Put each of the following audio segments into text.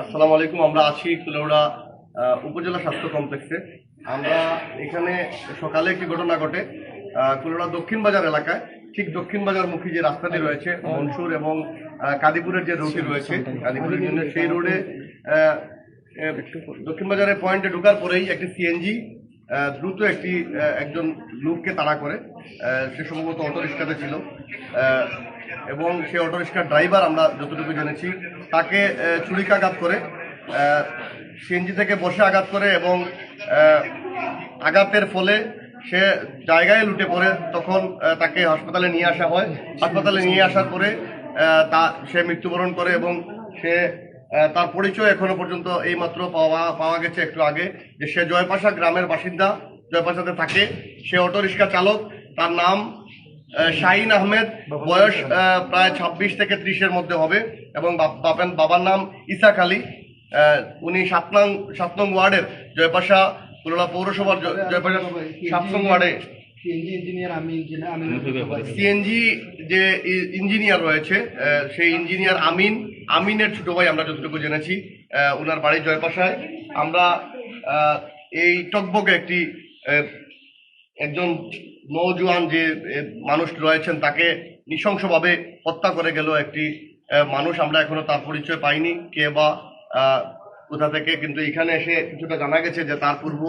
আসসালামু আলাইকুম, আমরা আছি কুলেউড়া উপজেলা স্বাস্থ্য কমপ্লেক্সে। আমরা এখানে সকালে একটি ঘটনা ঘটে কুলেউড়া দক্ষিণ বাজার এলাকায়। ঠিক দক্ষিণ বাজার মুখী যে রাস্তাটি রয়েছে, মনসুর এবং কাদিপুরের যে রোডটি রয়েছে, কাদিপুরের জন্য সেই রোডে দক্ষিণ বাজারের পয়েন্টে ঢোকার পরেই একটি সিএনজি দ্রুত একটি একজন লোককে তাড়া করে সে সম্ভবত অটো রিক্সাতে ছিল এবং সে অটো রিক্সার ড্রাইভার আমরা যতটুকু জেনেছি তাকে আহ, ছুরিকাঘাত করে সিএনজি থেকে বসে আঘাত করে এবং আঘাতের ফলে সে জায়গায় লুটে পড়ে তখন তাকে হাসপাতালে নিয়ে আসা হয়। হাসপাতালে নিয়ে আসার পরে তা সে মৃত্যুবরণ করে এবং সে তার পরিচয় এখনও পর্যন্ত এইমাত্র পাওয়া পাওয়া গেছে একটু আগে যে সে জয়পাশা গ্রামের বাসিন্দা জয়পাশাতে থাকে। সে অটো রিক্সা চালক তার নাম শাহিন আহমেদ বয়স প্রায় ছাব্বিশ থেকে ত্রিশের মধ্যে হবে এবং বাপেন বাবার নাম ইসাক আলী। উনি সাত নং সাত নং ওয়ার্ডের জয়পাশা কুলোলা পৌরসভার জয়পাশা সাত নং ওয়ার্ডে। সিএনজি ইঞ্জিনিয়ার আমি ইঞ্জিনিয়ার আমি সিএনজি যে ই- ইঞ্জিনিয়ার রয়েছে সেই ইঞ্জিনিয়ার আমিন আমিনের ছোট ভাই আমরা যতটুকু জেনেছি ওনার বাড়ি জয়পাশায়। আমরা এই টকবগে একটি একজন নৌজওয়ান যে মানুষ রয়েছেন, তাকে নৃশংসভাবে হত্যা করে গেল একটি মানুষ। আমরা এখনও তার পরিচয় পাইনি, কে বা কোথা থেকে, কিন্তু এখানে এসে কিছুটা জানা গেছে যে তার পূর্ব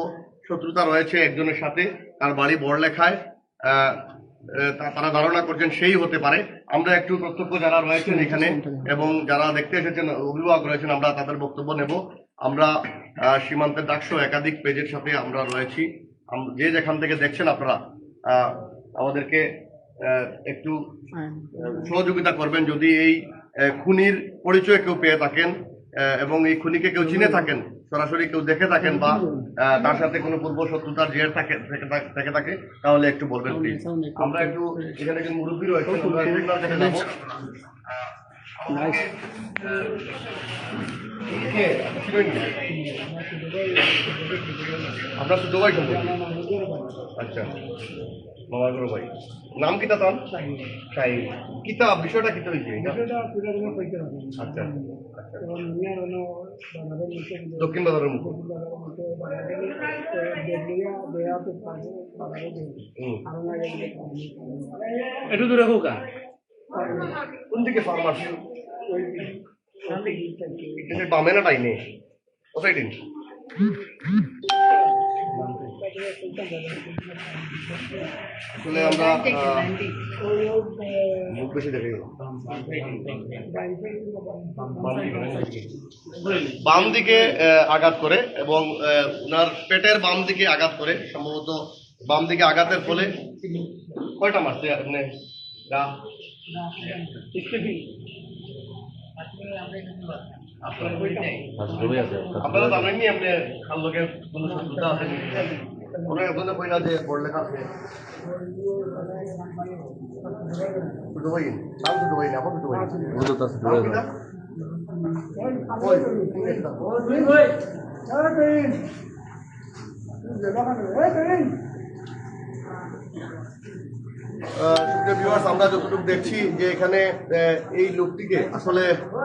শত্রুতা রয়েছে একজনের সাথে, তার বাড়ি বড়লেখায়। তারা ধারণা করছেন সেই হতে পারে। আমরা একটু প্রত্যক্ষ যারা রয়েছেন এখানে এবং যারা দেখতে এসেছেন, অভিভাবক রয়েছেন, আমরা তাদের বক্তব্য নেব। আমরা সীমান্তের ডাকসহ একাধিক পেজের সাথে আমরা রয়েছি। যে যেখান থেকে দেখছেন আপনারা আহ, আমাদেরকে একটু সহযোগিতা করবেন যদি এই খুনির পরিচয় কেউ পেয়ে থাকেন আহ, এবং এই খুনিকে কেউ চিনে থাকেন সরাসরি কেউ দেখে থাকেন বা আহ, তার সাথে কোনো পূর্ব শত্রুতার জের থাকে থেকে থাকে তাহলে একটু বলবেন প্লিজ আমরা একটু এখানে মুরব্বী রয়েছেন নি? আপনার ছোট ভাই সম্পর্কে আচ্ছা। মামার বড় ভাই নাম কিতা তার? শাহিন। কিতা? বিষয়টা কিতা হয়েছে? আচ্ছা। আচ্ছা। দক্ষিণ বাজারের মুখ। একটু দূরে হোকা কোন দিকে ফার্মাসি বামে না ডাইনে কোথায় দিন আসলে আমরা মুখ বেশি দেখে বাম দিকে আঘাত করে এবং ওনার পেটের বাম দিকে আঘাত করে সম্ভবত বাম দিকে আঘাতের ফলে কয়টা মারছে আপনি আপনারা জানেননি আপনি খাল লোকের কোনো শত্রুতা আছে কোনো একজনে কইলা যে পড়লেখা আছে ছোট ভাই নাম ছোট ভাই না ছোট ভাই নাম কিটা? ওই, আহ, আমরা যতটুকু দেখছি যে এখানে এই লোকটিকে আসলে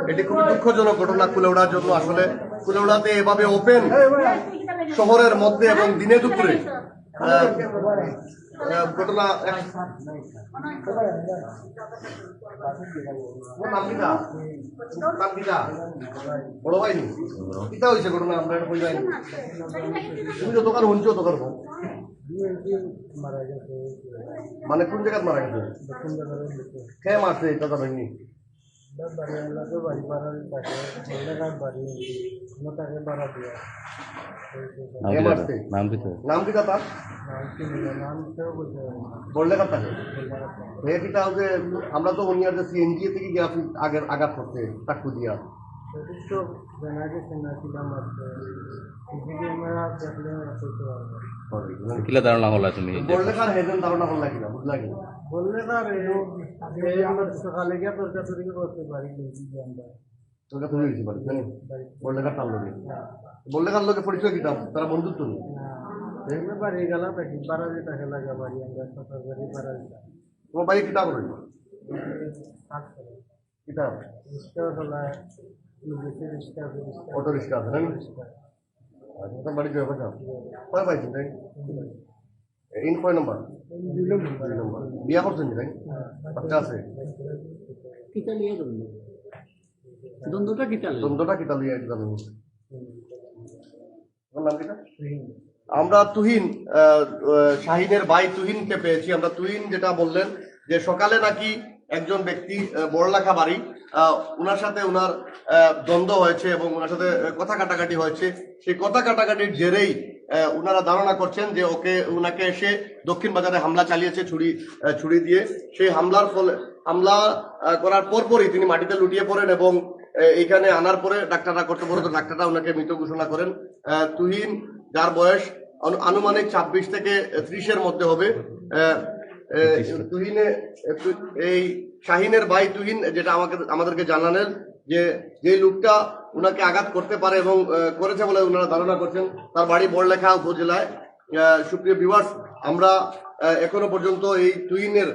এটি খুবই দুঃখজনক ঘটনা কুলেউড়ার জন্য আসলে কুলেউড়াতে এভাবে ওপেন শহরের মধ্যে এবং দিনে দুপুরে ঘটনা? বড় ভাই ঘটনা, আমরা তুমি যতকার শুনছো বল। মানে কোন জায়গায় মারা গেছে? কে মারছে এটা তো হয়নি কে মারছে? নাম কি তো নাম কি তার? বললে কথা আমরা তো উনি যে সিএনজি থেকে গিয়ে আপনি আগে আঘাত করতে চাকু দিয়া কিলা ধারণা হলা তুমি? বললে কার হেজন ধারণা করলা কিনা বুঝলা কিনা? বললে না রে আমরা সকালে গিয়ে তোর কাছে থেকে করতে পারি আমরা। তোর কাছে হয়েছে বাড়ি জানি বললে কার তার লোকে বললে কার লোকে পরিচয় দিতাম? তারা বন্ধুত্ব নেই। দেখলে বাড়ি গেলাম দেখি বারো টাকা লাগা বাড়ি আমরা সকাল বাড়ি বারো তোমার বাড়ি কিতাব রইল? কিতাব? রিক্সা অটো রিক্সা আছে না আচ্ছা বাড়ি যাবে না কয় পাইছেন তাই ইন কয় নম্বর দুই নম্বর বিয়া করছেন তাই বাচ্চা আছে কিতা লিয়ে দ্বন্দ্ব দ্বন্দ্বটা কিতা দ্বন্দ্বটা কি তাহলে একদম নাম আমরা তুহিন শাহিনের ভাই তুহিনকে পেয়েছি। আমরা তুহিন যেটা বললেন যে সকালে নাকি একজন ব্যক্তি বড়লেখা বাড়ি ওনার সাথে ওনার দ্বন্দ্ব হয়েছে এবং ওনার সাথে কথা কাটাকাটি হয়েছে। সেই কথা কাটাকাটির জেরেই ওনারা ধারণা করছেন যে ওকে ওনাকে এসে দক্ষিণ বাজারে হামলা চালিয়েছে ছুরি ছুরি দিয়ে। সেই হামলার ফলে, হামলা করার পরপরই তিনি মাটিতে লুটিয়ে পড়েন এবং এখানে আনার পরে ডাক্তাররা করতে কর্তব্যরত ডাক্তাররা ওনাকে মৃত ঘোষণা করেন। তুহিন, যার বয়স আনু- আনুমানিক ছাব্বিশ থেকে ত্রিশের মধ্যে হবে। তুহিনে এই শাহিনের ভাই তুহিন যেটা আমাকে আমাদেরকে জানালেন যে যে লোকটা ওনাকে আঘাত করতে পারে এবং করেছে বলে ওনারা ধারণা করছেন তার বাড়ি বড়লেখা উপজেলায়। সুপ্রিয় বিভার্স আমরা এখনও পর্যন্ত এই তুহিনের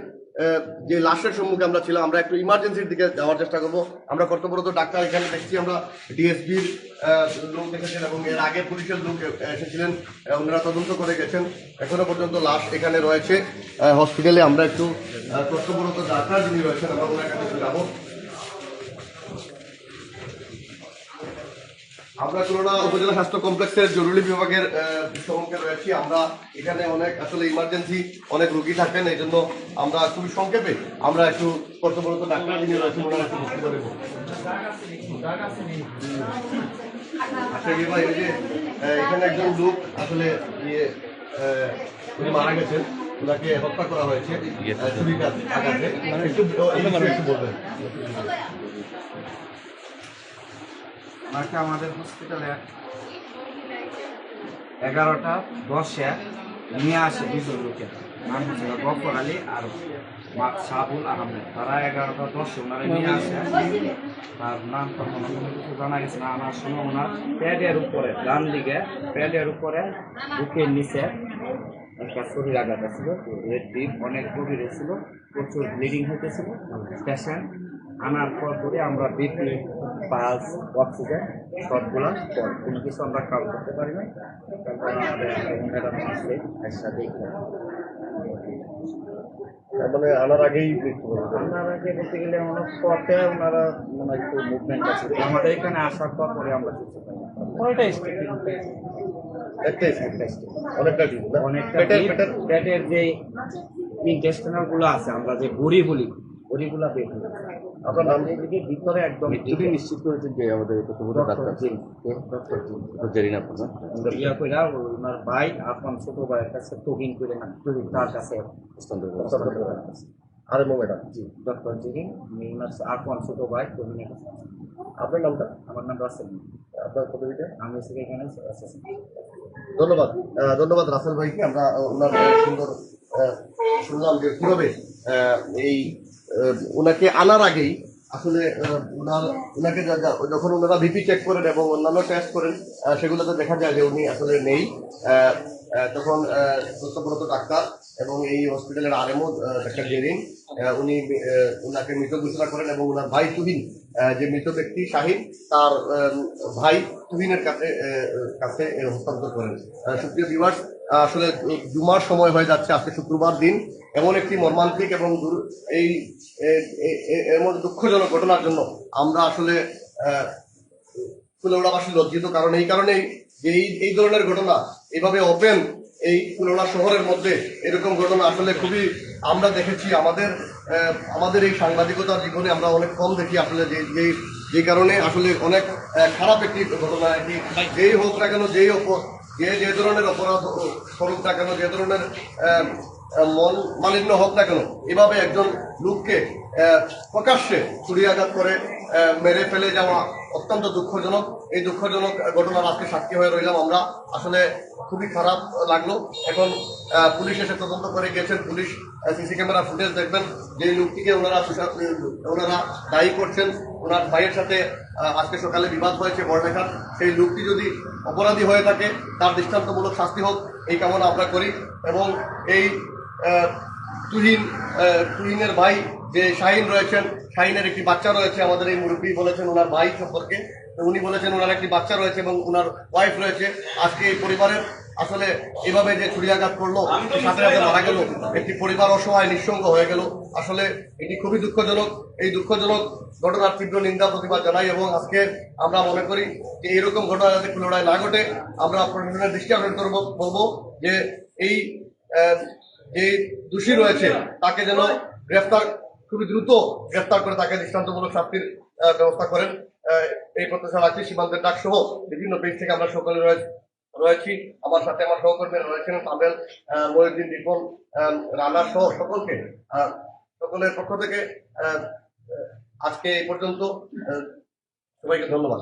যে লাশের সম্মুখে আমরা ছিলাম, আমরা একটু ইমার্জেন্সির দিকে যাওয়ার চেষ্টা করব। আমরা কর্তব্যরত ডাক্তার এখানে দেখছি, আমরা ডিএসবির লোক দেখেছেন এবং এর আগে পুলিশের লোক এসেছিলেন ওনারা তদন্ত করে গেছেন। এখনও পর্যন্ত লাশ এখানে রয়েছে। হসপিটালে আমরা একটু কর্তব্যরত ডাক্তার যিনি রয়েছেন, আমরা ওনার কাছে যাব। আমরা খুলনা উপজেলা স্বাস্থ্য কমপ্লেক্সের জরুরি বিভাগের সম্মুখে রয়েছি। আমরা এখানে অনেক আসলে ইমার্জেন্সি অনেক রোগী থাকেন এই জন্য আমরা খুবই সংক্ষেপে আমরা একটু কর্তব্যরত ডাক্তার যিনি রয়েছেন ওনারা একটু আচ্ছা এখানে একজন লোক আসলে ইয়ে উনি মারা গেছেন। ওনাকে হত্যা করা হয়েছে। একটু বলবেন। ওনাকে আমাদের হসপিটালে এগারোটা দশে নিয়ে আসে দুজন লোকের নাম হচ্ছে গফর আলী আর সাবুল আহমেদ। তারা এগারোটা দশে ওনারা নিয়ে আসে। তার নাম তখন কোনো কিছু জানা গেছে না আমার সময় ওনার প্যাডের উপরে, ডান দিকে প্যাডের উপরে, বুকের নিচে একটা শরীর আঘাত ছিল রেড ডিপ অনেক গভীরে ছিল, প্রচুর ব্লিডিং হইতেছিল। পেশেন্ট আনার পর পরে আমরা বিপি পালস অক্সিজেন সবগুলা পর কোনো কিছু আমরা কাল করতে পারি না। তারপর আমাদের ম্যাডাম আসলে একসাথে তার মানে আনার আগেই। ওনারা বলতে গেলে পথে ওনারা মনে একটু মুভমেন্ট আছে। আমাদের এখানে আসার পর পরে আমরা কিছু পাই অনেকটা পেটের যে ইন্টেস্টিনালগুলো আছে আমরা যে বড়ি বলি বড়িগুলা বের হয়ে। আপনার নাম ভিতরে একদম নিশ্চিত করেছেন যে আমাদের ডাক্তার ডক্টর ইয়া কইরা ওনার ভাই ছোট ভাইয়ের কাছে তহিন করে না তার কাছে হস্তান্তর করা। হস্তান্তর করা হয়েছে। আরে মো ম্যাডাম। জি ডক্টর ছোট ভাই তহিনের কাছে। আছি। আপনার নামটা? আমার নাম রাসেল। আপনার পদবিটা? আমি এখানে। ধন্যবাদ। ধন্যবাদ রাসেল ভাইকে। আমরা ওনার সুন্দর শুনলাম যে কীভাবে এই ওনাকে আনার আগেই আসলে ওনার ওনাকে যখন ওনারা ভিপি চেক করেন এবং অন্যান্য টেস্ট করেন সেগুলোতে দেখা যায় যে উনি আসলে নেই। তখন সুস্থপ্রত ডাক্তার এবং এই হসপিটালের আরেমো ডাক্তার জেরিন উনি ওনাকে মৃত ঘোষণা করেন এবং ওনার ভাই তুহিন যে মৃত ব্যক্তি শাহিন তার ভাই তুহিনের কাছে কাছে হস্তান্তর করেন সুপ্রিয় বিভার্স আসলে জুমার সময় হয়ে যাচ্ছে আজকে শুক্রবার দিন। এমন একটি মর্মান্তিক এবং এই এমন দুঃখজনক ঘটনার জন্য আমরা আসলে আহ, লজ্জিত। কারণ এই কারণেই যে এই এই ধরনের ঘটনা এভাবে ওপেন এই ফুলওড়া শহরের মধ্যে এরকম ঘটনা আসলে খুবই আমরা দেখেছি। আমাদের আমাদের এই সাংবাদিকতার জীবনে আমরা অনেক কম দেখি আসলে যে যে যে কারণে আসলে অনেক খারাপ একটি ঘটনা এটি। যেই হোক না কেন, যেই যে যে ধরনের অপরাধ করুক না কেন, যে ধরনের মন মালিন্য হোক না কেন, এভাবে একজন লোককে প্রকাশ্যে আঘাত করে মেরে ফেলে যাওয়া অত্যন্ত দুঃখজনক। এই দুঃখজনক ঘটনার আজকে সাক্ষী হয়ে রইলাম আমরা। আসলে খুবই খারাপ লাগল। এখন পুলিশ এসে তদন্ত করে গেছেন। পুলিশ সিসি ক্যামেরা ফুটেজ দেখবেন। যে লোকটিকে ওনারা ওনারা দায়ী করছেন, ওনার ভাইয়ের সাথে আজকে সকালে বিবাদ হয়েছে বড়লেখার সেই লোকটি যদি অপরাধী হয়ে থাকে, তার দৃষ্টান্তমূলক শাস্তি হোক, এই কামনা আমরা করি। এবং এই তুহিন তুহিনের ভাই যে শাহিন রয়েছেন, শাহিনের একটি বাচ্চা রয়েছে, আমাদের এই মুরব্বী বলেছেন ওনার ভাই সম্পর্কে। উনি বলেছেন ওনার একটি বাচ্চা রয়েছে এবং ওনার ওয়াইফ রয়েছে। আজকে এই পরিবারের আসলে এভাবে যে ছুরিয়াঘাত করল সাথে সাথে মারা গেল, একটি পরিবার অসহায়, নিঃসঙ্গ হয়ে গেল। আসলে এটি খুবই দুঃখজনক। এই দুঃখজনক ঘটনার তীব্র নিন্দা, প্রতিবাদ জানাই এবং আজকে আমরা মনে করি যে এরকম ঘটনা যাতে পুনরায় না ঘটে, আমরা প্রশাসনের দৃষ্টি আকর্ষণ করব বলব যে এই যে দোষী রয়েছে, তাকে যেন গ্রেফতার খুবই দ্রুত গ্রেফতার করে তাকে দৃষ্টান্তমূলক শাস্তির ব্যবস্থা করেন। এই প্রত্যাশা রাখছি সীমান্তের ডাক সহ বিভিন্ন পেজ থেকে আমরা সকলে রয়েছে, রয়েছি। আমার সাথে আমার সহকর্মীরা রয়েছেন তামেল মহিউদ্দিন রিপন রানা সহ সকলকে। সকলের পক্ষ থেকে আজকে এই পর্যন্ত সবাইকে ধন্যবাদ।